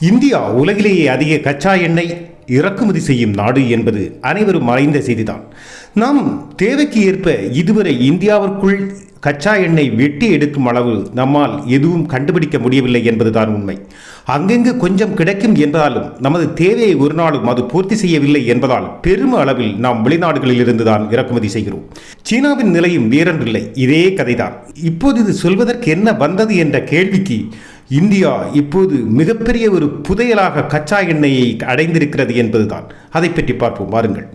India உலகிலேயே அதிக கச்சா எண்ணெய் இறக்குமதி செய்யும் நாடு என்பது அனைவரும் அறிந்த செய்திதான். நாம் தேவைக்கு ஏற்ப இதுவரை இந்தியாவிற்குள் கச்சா எண்ணெய் வெட்டி எடுக்கும் அளவு நம்மால் எதுவும் கண்டுபிடிக்க முடியவில்லை என்பதுதான் உண்மை. அங்கெங்கு கொஞ்சம் கிடைக்கும் என்றாலும் நமது தேவையை ஒரு நாளும் அது பூர்த்தி செய்யவில்லை என்பதால் பெரும் அளவில் நாம் வெளிநாடுகளில் இருந்துதான் இறக்குமதி செய்கிறோம். சீனாவின் நிலையும் வேறொன்றில்லை. இதே கதைதான். இப்போது இது சொல்வதற்கு என்ன வந்தது என்ற கேள்விக்கு இந்தியா இப்போது மிகப்பெரிய ஒரு புதையலாக கச்சா எண்ணெயை அடைந்திருக்கிறது என்பதுதான். அதை பற்றி பார்ப்போம். வாருங்கள்.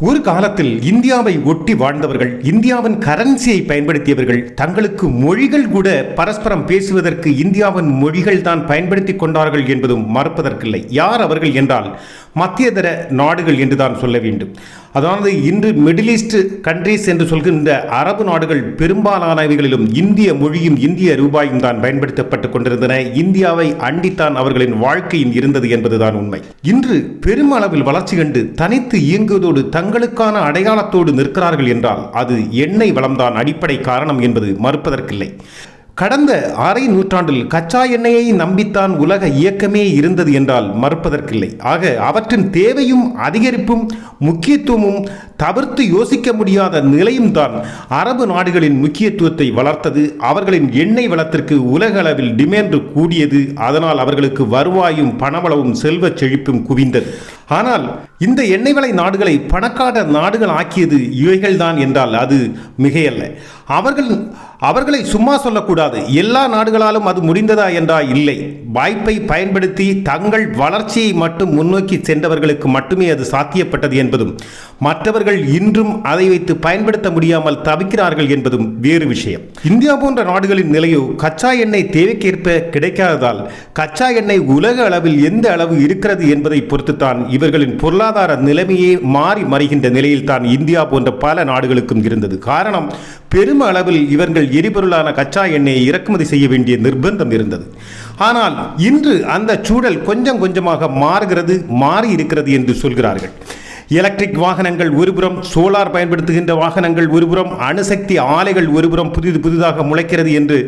ஒரு காலத்தில் இந்தியாவை ஒட்டி வாழ்ந்தவர்கள் இந்தியாவின் கரன்சியை பயன்படுத்தியவர்கள் தங்களுக்கு மொழிகள் கூட பரஸ்பரம் பேசுவதற்கு இந்தியாவின் மொழிகள் தான் பயன்படுத்தி கொண்டார்கள் என்பதும் மறுப்பதற்கில்லை. யார் அவர்கள் என்றால் மத்தியதர நாடுகள் என்றுதான் சொல்ல வேண்டும். அதாவது இன்று மிடில் ஈஸ்ட் கண்ட்ரீஸ் என்று சொல்கின்ற அரபு நாடுகள் பெரும்பாலானவைகளிலும் இந்திய மொழியும் இந்திய ரூபாயும் தான் பயன்படுத்தப்பட்டுக் கொண்டிருந்தன. இந்தியாவை அண்டித்தான் அவர்களின் வாழ்க்கையும் இருந்தது என்பதுதான் உண்மை. இன்று பெருமளவில் வளர்ச்சி கண்டு தனித்து இயங்குவதோடு தங்களுக்கான அடையாளத்தோடு நிற்கிறார்கள் என்றால் அது எண்ணெய் வளம்தான் அடிப்படை காரணம் என்பது மறுப்பதற்கில்லை. கடந்த அரை நூற்றாண்டில் கச்சா எண்ணெயை நம்பித்தான் உலக இயக்கமே இருந்தது என்றால் மறுப்பதற்கில்லை. ஆக அவற்றின் தேவையும் அதிகரிப்பும் முக்கியத்துவமும் தவிர்த்து யோசிக்க முடியாத நிலையும் தான் அரபு நாடுகளின் முக்கியத்துவத்தை வளர்த்தது. அவர்களின் எண்ணெய் வளத்திற்கு உலக அளவில் டிமாண்ட் கூடியது. அதனால் அவர்களுக்கு வருவாயும் பணவளவும் செல்வச் செழிப்பும் குவிந்தது. ஆனால் இந்த எண்ணெய் வலை நாடுகளை பணக்கார நாடுகள் ஆக்கியது இவைகள்தான் என்றால் அது மிகையல்ல. அவர்கள் அவர்களை சும்மா சொல்லக்கூடாது. எல்லா நாடுகளாலும் அது முடிந்ததா என்றா இல்லை. வாய்ப்பை பயன்படுத்தி தங்கள் வளர்ச்சியை மட்டும் முன்னோக்கி சென்றவர்களுக்கு மட்டுமே அது சாத்தியப்பட்டது என்பதும் மற்றவர்கள் இன்றும் அதை வைத்து பயன்படுத்த முடியாமல் தவிக்கிறார்கள் என்பதும் வேறு விஷயம். இந்தியா போன்ற நாடுகளின் நிலையோ கச்சா எண்ணெய் தேவைக்கேற்ப கிடைக்காததால் கச்சா எண்ணெய் உலக அளவில் எந்த அளவு இருக்கிறது என்பதை பொறுத்துத்தான் இவர்களின் பொருளாதார நிலைமையே மாறி மறைகின்ற நிலையில் தான் இந்தியா போன்ற பல நாடுகளுக்கும் இருந்தது. காரணம் பெரும் அளவில் இவர்கள் எரிபொருளான கச்சா எண்ணெயை இறக்குமதி செய்ய வேண்டிய நிர்பந்தம் இருந்தது. ஆனால் இன்று அந்த சூழல் கொஞ்சம் கொஞ்சமாக மாறுகிறது மாறி இருக்கிறது என்று சொல்கிறார்கள். எலக்ட்ரிக் வாகனங்கள் ஒருபுறம் சோலார் பயன்படுத்துகின்ற வாகனங்கள் ஒருபுறம் அணுசக்தி ஆலைகள் ஒருபுறம் புதிது புதிதாக முளைக்கிறது என்று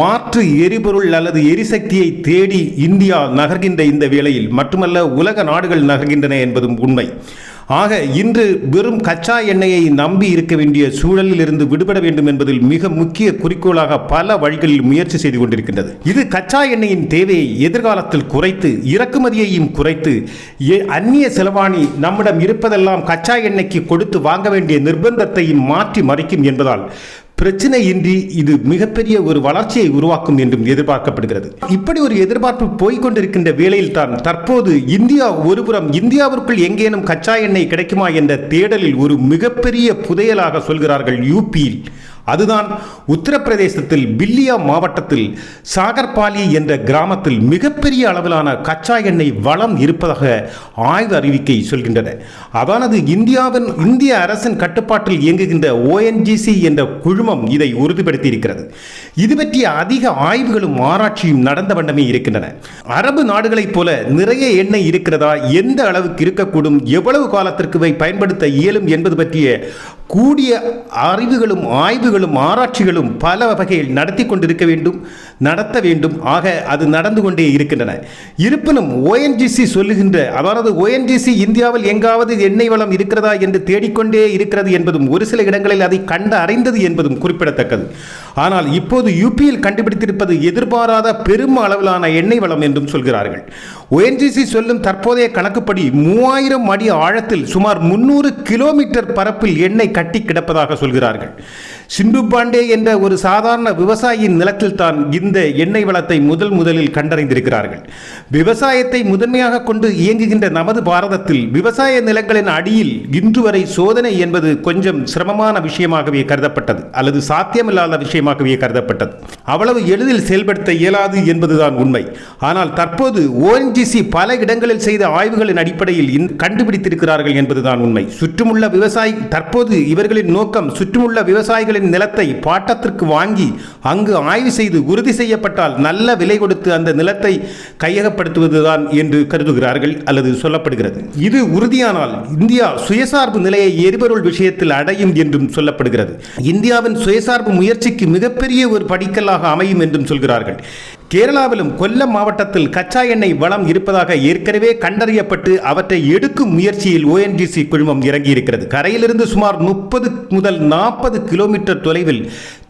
மாற்று எரிபொருள் அல்லது எரிசக்தியை தேடி இந்தியா நகர்கின்ற இந்த வேளையில் மட்டுமல்ல உலக நாடுகள் நகர்கின்றன என்பதும் உண்மை. ஆக இன்று வெறும் கச்சா எண்ணெயை நம்பி இருக்க வேண்டிய சூழலில் இருந்து விடுபட வேண்டும் என்பதில் மிக முக்கிய குறிக்கோளாக பல வழிகளில் முயற்சி செய்து கொண்டிருக்கின்றது. இது கச்சா எண்ணெயின் தேவையை எதிர்காலத்தில் குறைத்து இறக்குமதியையும் குறைத்து அந்நிய செலவாணி நம்மிடம் இருப்பதெல்லாம் கச்சா எண்ணெய்க்கு கொடுத்து வாங்க வேண்டிய நிர்பந்தத்தையும் மாற்றி மறைக்கும் என்பதால் பிரச்சனையின்றி இது மிகப்பெரிய ஒரு வளர்ச்சியை உருவாக்கும் என்றும் எதிர்பார்க்கப்படுகிறது. இப்படி ஒரு எதிர்பார்ப்பு போய்கொண்டிருக்கின்ற வேளையில் தான் தற்போது இந்தியா ஒருபுறம் இந்தியாவிற்குள் எங்கேனும் கச்சா எண்ணெய் கிடைக்குமா என்ற தேடலில் ஒரு மிகப்பெரிய புதையலாக சொல்கிறார்கள் யூபியில் அதுதான் உத்தரப்பிரதேசத்தில் பில்லியா மாவட்டத்தில் சாகர்பாலி என்ற கிராமத்தில் மிகப்பெரிய அளவிலான கச்சா எண்ணெய் வளம் இருப்பதாக ஆய்வு அறிவிக்கை சொல்கின்றன. அதானது இந்தியாவின் இந்திய அரசின் கட்டுப்பாட்டில் இயங்குகின்ற ஓஎன்ஜிசி என்ற குழுமம் இதை உறுதிப்படுத்தி இருக்கிறது இது பற்றிய அதிக ஆய்வுகளும் ஆராய்ச்சியும் நடந்த வண்ணமே இருக்கின்றன. அரபு நாடுகளைப் போல நிறைய எண்ணெய் இருக்கிறதா எந்த அளவுக்கு இருக்கக்கூடும் எவ்வளவு காலத்திற்கு பயன்படுத்த இயலும் என்பது பற்றிய கூடிய அறிவுகளும் ஆய்வுகளும் ஆராய்ச்சிகளும் பல வகையில் நடத்தி கொண்டிருக்க வேண்டும். நடத்த வேண்டும். ஆக அது நடந்து கொண்டே இருக்கின்றன. இருப்பினும் ஓஎன்ஜிசி சொல்லுகின்ற அதாவது ஓஎன்ஜிசி இந்தியாவில் எங்காவது எண்ணெய் வளம் இருக்கிறதா என்று தேடிக்கொண்டே இருக்கிறது என்பதும் ஒரு சில இடங்களில் அதை கண்டு அறிந்தது என்பதும் குறிப்பிடத்தக்கது. ஆனால் இப்போது யூபியில் கண்டுபிடித்திருப்பது எதிர்பாராத பெரும் அளவிலான எண்ணெய் வளம் என்றும் சொல்கிறார்கள். ஓஎன்ஜிசி சொல்லும் தற்போதைய கணக்குப்படி மூவாயிரம் அடி ஆழத்தில் சுமார் முன்னூறு கிலோமீட்டர் பரப்பில் எண்ணெய் கட்டி கிடப்பதாக சொல்கிறார்கள். சிந்து பாண்டே என்ற ஒரு சாதாரண விவசாயியின் நிலத்தில் தான் இந்த எண்ணெய் வளத்தை முதல் முதலில் கண்டறிந்திருக்கிறார்கள். விவசாயத்தை முதன்மையாக கொண்டு இயங்குகின்ற நமது பாரதத்தில் விவசாய நிலங்களின் அடியில் இன்று வரை சோதனை என்பது கொஞ்சம் சிரமமான விஷயமாகவே கருதப்பட்டது அல்லது சாத்தியமில்லாத விஷயமாகவே கருதப்பட்டது. அவ்வளவு எளிதில் செயல்படுத்த இயலாது என்பதுதான் உண்மை. ஆனால் தற்போது ஓஎன்ஜிசி பல இடங்களில் செய்த ஆய்வுகளின் அடிப்படையில் கண்டுபிடித்திருக்கிறார்கள் என்பதுதான் உண்மை. சுற்றுமுள்ள விவசாயி தற்போது இவர்களின் நோக்கம் சுற்றுமுள்ள விவசாயிகளின் நிலத்தை பாட்டத்திற்கு வாங்கி அங்கு ஆய்வு செய்து உறுதி செய்யப்பட்டால் நல்ல விலை கொடுத்து அந்த நிலத்தை கையகப்படுத்துவதுதான் என்று கருதுகிறார்கள் அல்லது சொல்லப்படுகிறது. இது உறுதியானால் இந்தியா சுயசார்பு நிலையை எரிபொருள் விஷயத்தில் அடையும் என்றும் சொல்லப்படுகிறது. இந்தியாவின் சுயசார்பு முயற்சிக்கு மிகப்பெரிய ஒரு படிக்கல்லாக அமையும் என்றும் சொல்கிறார்கள். கேரளாவிலும் கொல்லம் மாவட்டத்தில் கச்சா எண்ணெய் வளம் இருப்பதாக ஏற்கனவே கண்டறியப்பட்டு அவற்றை எடுக்கும் முயற்சியில் ஓஎன்ஜிசி குழுமம் இறங்கியிருக்கிறது. கரையிலிருந்து சுமார் முப்பது முதல் நாற்பது கிலோமீட்டர் தொலைவில்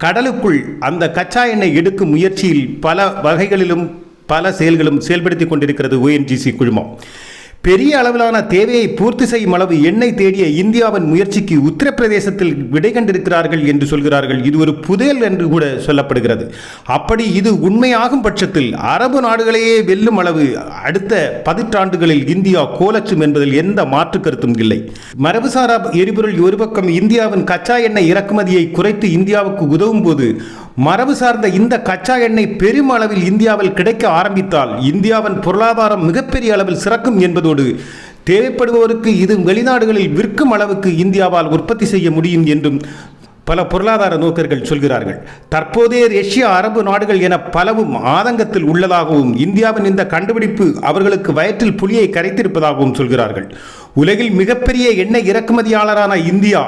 கடலுக்குள் அந்த கச்சா எண்ணெய் எடுக்கும் முயற்சியில் பல வகைகளிலும் பல செயல்களும் செயல்படுத்தி கொண்டிருக்கிறது ஓஎன்ஜிசி குழுமம். பெரிய அளவிலான தேவையை பூர்த்தி செய்யும் அளவு எண்ணெய் தேடிய இந்தியாவின் முயற்சிக்கு உத்தரப்பிரதேசத்தில் விடை கண்டிருக்கிறார்கள் என்று சொல்கிறார்கள். இது ஒரு புதையல் என்று கூட சொல்லப்படுகிறது. அப்படி இது உண்மையாகும் பட்சத்தில் அரபு நாடுகளையே வெல்லும் அளவு அடுத்த பதிற்றாண்டுகளில் இந்தியா கோலச்சும் என்பதில் எந்த மாற்று கருத்தும் இல்லை. மரபுசாரா எரிபொருள் ஒரு பக்கம் இந்தியாவின் கச்சா எண்ணெய் இறக்குமதியை குறைத்து இந்தியாவுக்கு உதவும் போது மரபு சார்ந்த இந்த கச்சா எண்ணெய் பெரும் அளவில் இந்தியாவில் கிடைக்க ஆரம்பித்தால் இந்தியாவின் பொருளாதாரம் மிகப்பெரிய அளவில் சிறக்கும் என்பதோடு தேவைப்படுபவருக்கு இது வெளிநாடுகளில் விற்கும் அளவுக்கு இந்தியாவால் உற்பத்தி செய்ய முடியும் என்றும் பல பொருளாதார நோக்கர்கள் சொல்கிறார்கள். தற்போதைய ரஷ்யா அரபு நாடுகள் என பலவும் ஆதங்கத்தில் உள்ளதாகவும் இந்தியாவின் இந்த கண்டுபிடிப்பு அவர்களுக்கு வயிற்றில் புலியை கரைத்திருப்பதாகவும் சொல்கிறார்கள். உலகில் மிகப்பெரிய எண்ணெய் இறக்குமதியாளரான இந்தியா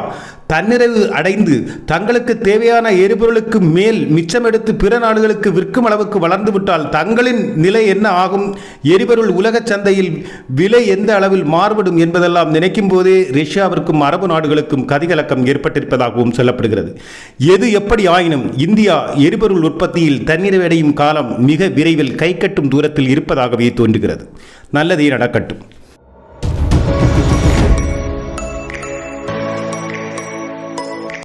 தன்னிறைவு அடைந்து தங்களுக்கு தேவையான எரிபொருளுக்கு மேல் மிச்சமெடுத்து பிற நாடுகளுக்கு விற்கும் அளவுக்கு வளர்ந்து விட்டால் தங்களின் நிலை என்ன ஆகும்? எரிபொருள் உலகச் சந்தையில் விலை எந்த அளவில் மாறுபடும் என்பதெல்லாம் நினைக்கும் போதே ரஷ்யாவிற்கும் அரபு நாடுகளுக்கும் கதிகலக்கம் ஏற்பட்டிருப்பதாகவும் சொல்லப்படுகிறது. எது எப்படி ஆயினும் இந்தியா எரிபொருள் உற்பத்தியில் தன்னிறைவு அடையும் காலம் மிக விரைவில் கைகட்டும் தூரத்தில் இருப்பதாகவே தோன்றுகிறது. நல்லதே நடக்கட்டும்.